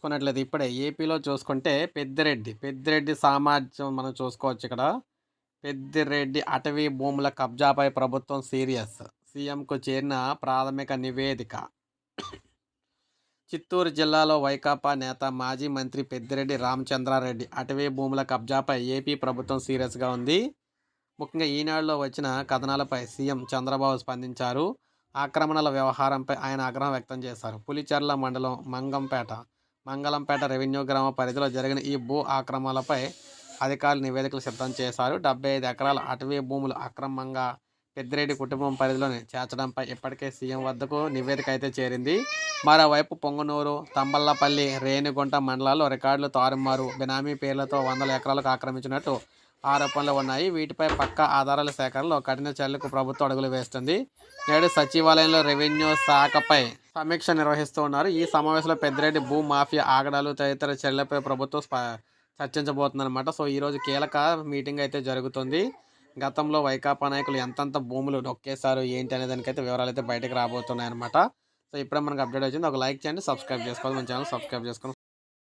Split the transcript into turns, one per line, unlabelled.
చూసుకున్నట్లయితే ఇప్పుడే ఏపీలో చూసుకుంటే పెద్దిరెడ్డి పెద్దిరెడ్డి సామర్థ్యం మనం చూసుకోవచ్చు ఇక్కడ. పెద్దిరెడ్డి అటవీ భూముల కబ్జాపై ప్రభుత్వం సీరియస్. సీఎంకు చేరిన ప్రాథమిక నివేదిక. చిత్తూరు జిల్లాలో వైకాపా నేత మాజీ మంత్రి పెద్దిరెడ్డి రామచంద్రారెడ్డి అటవీ భూముల కబ్జాపై ఏపీ ప్రభుత్వం సీరియస్గా ఉంది. ముఖ్యంగా ఈనాడులో వచ్చిన కథనాలపై సీఎం చంద్రబాబు స్పందించారు. ఆక్రమణల వ్యవహారంపై ఆయన ఆగ్రహం వ్యక్తం చేశారు. పులిచెర్ల మండలం మంగంపేట మంగళంపేట రెవెన్యూ గ్రామ పరిధిలో జరిగిన ఈ భూ ఆక్రమణలపై అధికారులు నివేదికలు సిద్ధం చేశారు. డెబ్బై ఐదు ఎకరాల అటవీ భూములు అక్రమంగా పెద్దిరెడ్డి కుటుంబం పరిధిలోని చేర్చడంపై ఇప్పటికే సీఎం వద్దకు నివేదిక అయితే చేరింది. మరోవైపు పొంగనూరు తంబల్లపల్లి రేణిగుంట మండలాల్లో రికార్డులు తారుమారు. బినామీ పేర్లతో వందల ఎకరాలకు ఆక్రమించినట్టు ఆరోపణలు ఉన్నాయి. వీటిపై పక్క ఆధారాల సేకరణలో కఠిన చర్యలకు ప్రభుత్వం అడుగులు వేస్తుంది. నేడు సచివాలయంలో రెవెన్యూ శాఖపై సమీక్ష నిర్వహిస్తూ ఉన్నారు. ఈ సమావేశంలో పెద్దిరెడ్డి భూ మాఫియా ఆగడాలు తదితర చర్యలపై ప్రభుత్వం చర్చించబోతుందన్నమాట. సో ఈరోజు కీలక మీటింగ్ అయితే జరుగుతుంది. గతంలో వైకాపా నాయకులు ఎంతంత భూములు నొక్కేశారు ఏంటి అనే దానికైతే వివరాలు అయితే బయటకు రాబోతున్నాయి అనమాట సో ఇప్పుడే మనకు అప్డేట్ వచ్చింది. ఒక లైక్ చేయండి సబ్స్క్రైబ్ చేసుకోవాలి. మన ఛానల్ సబ్స్క్రైబ్ చేసుకోండి.